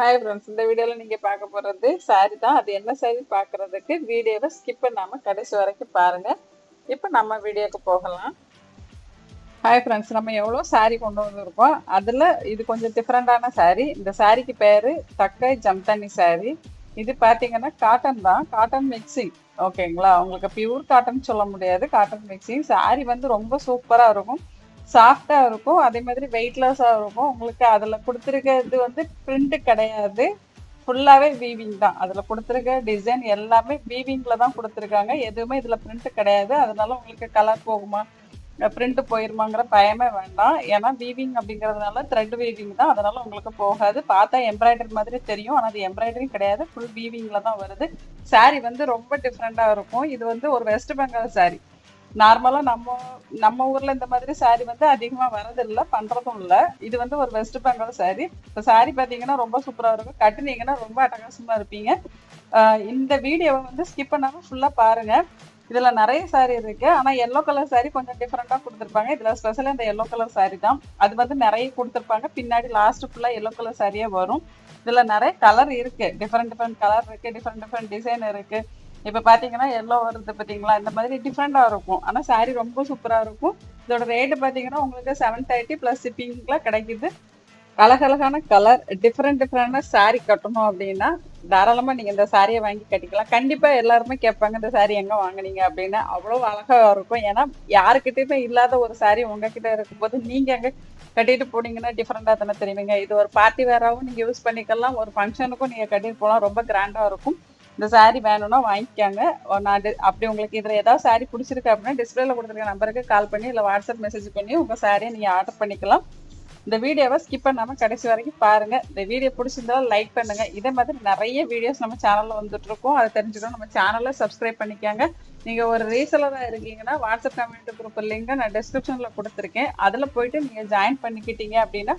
Hi friends இந்த வீடியோவில் நீங்கள் பார்க்க போகிறது சாரி தான். அது என்ன சாரி பார்க்குறதுக்கு வீடியோவை ஸ்கிப் பண்ணாமல் கடைசி வரைக்கும் பாருங்கள் இப்போ நம்ம வீடியோக்கு போகலாம். ஹாய் ஃப்ரெண்ட்ஸ் நம்ம எவ்வளோ சாரி கொண்டு வந்திருக்கோம்? அதில் இது கொஞ்சம் டிஃப்ரெண்ட்டான சாரி இந்த சாரிக்கு பேர் தக்கை ஜம்தண்ணி சாரி இது பார்த்தீங்கன்னா காட்டன் தான். காட்டன் மிக்சிங் ஓகேங்களா உங்களுக்கு பியூர் காட்டன் சொல்ல முடியாது. காட்டன் மிக்சிங் சாரி வந்து ரொம்ப சூப்பராக இருக்கும். சாஃப்டாக இருக்கும். அதே மாதிரி வெயிட்லெஸ்ஸாக இருக்கும். உங்களுக்கு அதில் கொடுத்துருக்கிறது வந்து பிரிண்ட் கிடையாது. ஃபுல்லாகவே வீவிங் தான். அதில் கொடுத்துருக்க டிசைன் எல்லாமே வீவிங்கில் தான் கொடுத்துருக்காங்க. எதுவுமே இதில் பிரிண்ட் கிடையாது. அதனால உங்களுக்கு கலர் போகுமா பிரிண்ட் போயிருமாங்கிற பயமே வேண்டாம். ஏன்னா வீவிங் அப்படிங்கிறதுனால த்ரெட் வீவிங் தான். அதனால உங்களுக்கு போகாது. பார்த்தா எம்ப்ராய்டரி மாதிரி தெரியும். ஆனால் அது எம்ப்ராய்டரி கிடையாது. ஃபுல் வீவிங்கில் தான் வருது. சாரி வந்து ரொம்ப டிஃப்ரெண்ட்டாக இருக்கும். இது வந்து ஒரு வெஸ்ட் பெங்கால் சாரி நார்மலாக நம்ம நம்ம ஊரில் இந்த மாதிரி சாரி வந்து அதிகமாக வரதில்லை பண்ணுறதும் இல்லை. இது வந்து ஒரு வெஸ்ட் பெங்கால் சாரி இப்போ சாரி பார்த்தீங்கன்னா ரொம்ப சூப்பராக இருக்கும். கட்டினீங்கன்னா ரொம்ப அட்டகாசமாக இருப்பீங்க. இந்த வீடியோவை வந்து ஸ்கிப் பண்ணாமல் ஃபுல்லாக பாருங்கள் இதில் நிறைய சாரி இருக்குது ஆனால் எல்லோ கலர் சாரி கொஞ்சம் டிஃப்ரெண்ட்டாக கொடுத்துருப்பாங்க. இதில் ஸ்பெஷலாக இந்த எல்லோ கலர் சாரி தான். அது வந்து நிறைய கொடுத்துருப்பாங்க. பின்னாடி லாஸ்ட்டு ஃபுல்லாக எல்லோ கலர் சாரியே வரும். இதில் நிறைய கலர் இருக்குது டிஃப்ரெண்ட் டிஃப்ரெண்ட் கலர் இருக்குது டிஃப்ரெண்ட் டிஃப்ரெண்ட் டிசைன் இருக்குது இப்போ பார்த்தீங்கன்னா எல்லோ வருது பார்த்தீங்களா இந்த மாதிரி டிஃப்ரெண்ட்டாக இருக்கும். ஆனால் சாரீ ரொம்ப சூப்பராக இருக்கும். இதோட ரேட்டு பார்த்தீங்கன்னா உங்களுக்கு செவன் தேர்ட்டி ப்ளஸ் ஷிப்பிங்கில் கிடைக்குது. அழகழகான கலர் டிஃப்ரெண்ட் டிஃப்ரெண்டான சாரீ கட்டணும் அப்படின்னா தாராளமாக நீங்கள் இந்த சாரியை வாங்கி கட்டிக்கலாம். கண்டிப்பாக எல்லாருமே கேட்பாங்க இந்த சாரீ எங்கே வாங்கினீங்க? அப்படின்னு. அவ்வளோ அழகாக இருக்கும். ஏன்னா யாருக்கிட்டேயுமே இல்லாத ஒரு சாரீ உங்ககிட்ட இருக்கும்போது நீங்கள் எங்கே கட்டிட்டு போனீங்கன்னா டிஃப்ரெண்டாக தானே தெரியுங்க இது ஒரு பார்ட்டி வேறாகவும் நீங்கள் யூஸ் பண்ணிக்கலாம். ஒரு ஃபங்க்ஷனுக்கும் நீங்கள் கட்டிட்டு போகலாம். ரொம்ப கிராண்டாக இருக்கும். இந்த சாரீ வேணும்னா வாங்கிக்காங்க. நான் அப்படி உங்களுக்கு இதில் ஏதாவது சாரீ பிடிச்சிருக்கு அப்படின்னா டிஸ்பிளேல கொடுத்துருக்க நம்பருக்கு கால் பண்ணி இல்லை வாட்ஸ்அப் மெசேஜ் பண்ணி உங்கள் சாரியை நீங்கள் ஆர்டர் பண்ணிக்கலாம். இந்த வீடியோவை ஸ்கிப் பண்ணாமல் கடைசி வரைக்கும் பாருங்கள் இந்த வீடியோ பிடிச்சிருந்தாலும் லைக் பண்ணுங்கள் இதே மாதிரி நிறைய வீடியோஸ் நம்ம சேனலில் வந்துட்டுருக்கோம் அதை தெரிஞ்சுக்கணும். நம்ம சேனலை சப்ஸ்கிரைப் பண்ணிக்காங்க. நீங்கள் ஒரு ரீசலராக இருக்கீங்கன்னா வாட்ஸ்அப் கம்யூனிட்டி குரூப் லிங்கை நான் டிஸ்கிரிப்ஷனில் கொடுத்துருக்கேன். அதில் போயிட்டு நீங்கள் ஜாயின் பண்ணிக்கிட்டீங்க அப்படின்னா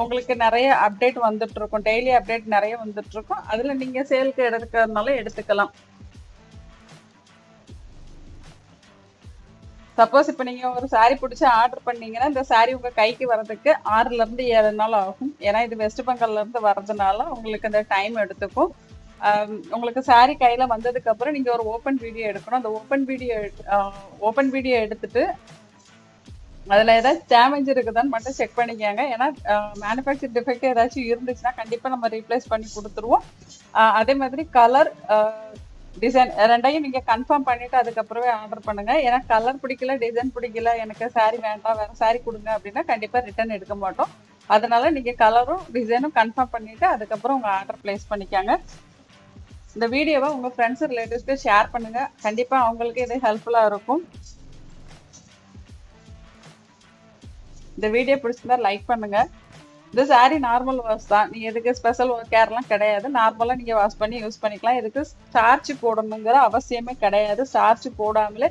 உங்களுக்கு நிறைய அப்டேட் வந்துட்டு இருக்கும் டெய்லி அப்டேட் நிறைய வந்துட்டு இருக்கும் அதுல நீங்க சேலுக்கு எடுக்கிறதுனால எடுத்துக்கலாம். சப்போஸ் இப்போ நீங்கள் ஒரு சாரீ பிடிச்சி ஆர்டர் பண்ணீங்கன்னா இந்த சாரீ உங்கள் கைக்கு வர்றதுக்கு ஆறுலேருந்து ஏழு நாள் ஆகும். ஏன்னா இது வெஸ்ட் பெங்கால்லேருந்து வர்றதுனால உங்களுக்கு அந்த டைம் எடுத்துக்கும். உங்களுக்கு சாரீ கையில் வந்ததுக்கப்புறம் நீங்கள் ஒரு ஓப்பன் வீடியோ எடுக்கணும். அந்த ஓப்பன் வீடியோ ஓப்பன் வீடியோ எடுத்துட்டு அதில் ஏதாச்சும் டேமேஜ் இருக்குதான்னு மட்டும் செக் பண்ணிக்கோங்க. ஏன்னா மேனுஃபேக்சர் டிஃபெக்ட் ஏதாச்சும் இருந்துச்சுன்னா கண்டிப்பாக நம்ம ரீப்ளேஸ் பண்ணி கொடுத்துருவோம். அதே மாதிரி கலர் டிசைன் ரெண்டையும் நீங்கள் கன்ஃபார்ம் பண்ணிவிட்டு அதுக்கப்புறமே ஆர்டர் பண்ணுங்கள் ஏன்னா கலர் பிடிக்கல டிசைன் பிடிக்கல எனக்கு சாரி வேண்டாம் வேறு சாரி கொடுங்க அப்படின்னா கண்டிப்பாக ரிட்டர்ன் எடுக்க மாட்டோம். அதனால நீங்கள் கலரும் டிசைனும் கன்ஃபார்ம் பண்ணிவிட்டு அதுக்கப்புறம் உங்கள் ஆர்டர் ப்ளேஸ் பண்ணிக்காங்க. இந்த வீடியோவை உங்கள் ஃப்ரெண்ட்ஸ் ரிலேட்டிவ்ஸ்க்கு ஷேர் பண்ணுங்கள் கண்டிப்பாக அவங்களுக்கு இது ஹெல்ப்ஃபுல்லாக இருக்கும். இந்த வீடியோ பிடிச்சிருந்தா லைக் பண்ணுங்க. இந்த சாரீ நார்மல் வாஷ் தான். நீ எதுக்கு ஸ்பெஷல் கேர்லாம் கிடையாது. நார்மலாக நீங்கள் வாஷ் பண்ணி யூஸ் பண்ணிக்கலாம். இதுக்கு ஸ்டார்ச் போடணுங்கிற அவசியமே கிடையாது. ஸ்டார்ச் போடாமலே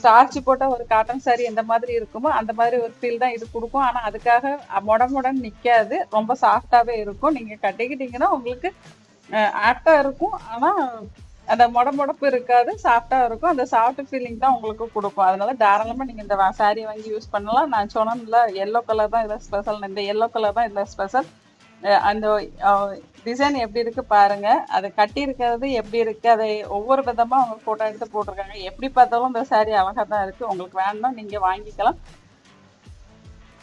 ஸ்டார்ச் போட்டால் ஒரு காட்டன் சாரி எந்த மாதிரி இருக்குமோ அந்த மாதிரி ஒரு ஃபீல் தான் இது கொடுக்கும். ஆனால் அதுக்காக முடமுடன் நிற்காது ரொம்ப சாஃப்டாகவே இருக்கும். நீங்கள் கட்டிக்கிட்டிங்கன்னா உங்களுக்கு ஆக்டாக இருக்கும். ஆனால் அந்த முடமுடப்பு இருக்காது சாஃப்டா இருக்கும். அந்த சாஃப்ட் ஃபீலிங் தான் உங்களுக்கு கொடுக்கும். அதனால தாராளமாக நீங்கள் இந்த சாரி வாங்கி யூஸ் பண்ணலாம். நான் சொன்னதுல எல்லோ கலர் தான் இதில் ஸ்பெஷல் இந்த எல்லோ கலர் தான் இதில் ஸ்பெஷல் அந்த டிசைன் எப்படி இருக்கு பாருங்க. அதை கட்டி இருக்கிறது எப்படி இருக்கு? அதை ஒவ்வொரு விதமாக அவங்க ஃபோட்டோ எடுத்து போட்டிருக்காங்க. எப்படி பார்த்தாலும் இந்த சாரி அழகாக தான் இருக்கு. உங்களுக்கு வேணும்னா நீங்கள் வாங்கிக்கலாம்.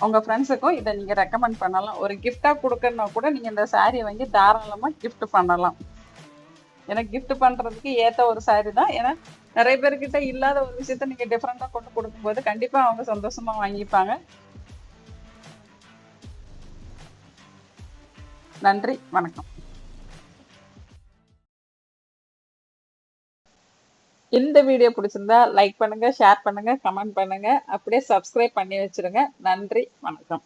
உங்கள் ஃப்ரெண்ட்ஸுக்கும் இதை நீங்கள் ரெக்கமெண்ட் பண்ணலாம். ஒரு கிஃப்டாக கொடுக்கணுன்னா கூட நீங்கள் இந்த சாரியை வாங்கி தாராளமாக கிஃப்ட் பண்ணலாம். எனக்கு கிஃப்ட் பண்றதுக்கு ஏத்த ஒரு சாரி தான். ஏன்னா நிறைய பேர்கிட்ட இல்லாத ஒரு விஷயத்த நீங்க டிஃப்ரெண்டா கொண்டு கொடுக்கும்போது கண்டிப்பா அவங்க சந்தோஷமா வாங்கிப்பாங்க. நன்றி வணக்கம். இந்த வீடியோ பிடிச்சிருந்தா லைக் பண்ணுங்க ஷேர் பண்ணுங்க கமெண்ட் பண்ணுங்க. அப்படியே சப்ஸ்கிரைப் பண்ணி வச்சிருங்க. நன்றி வணக்கம்.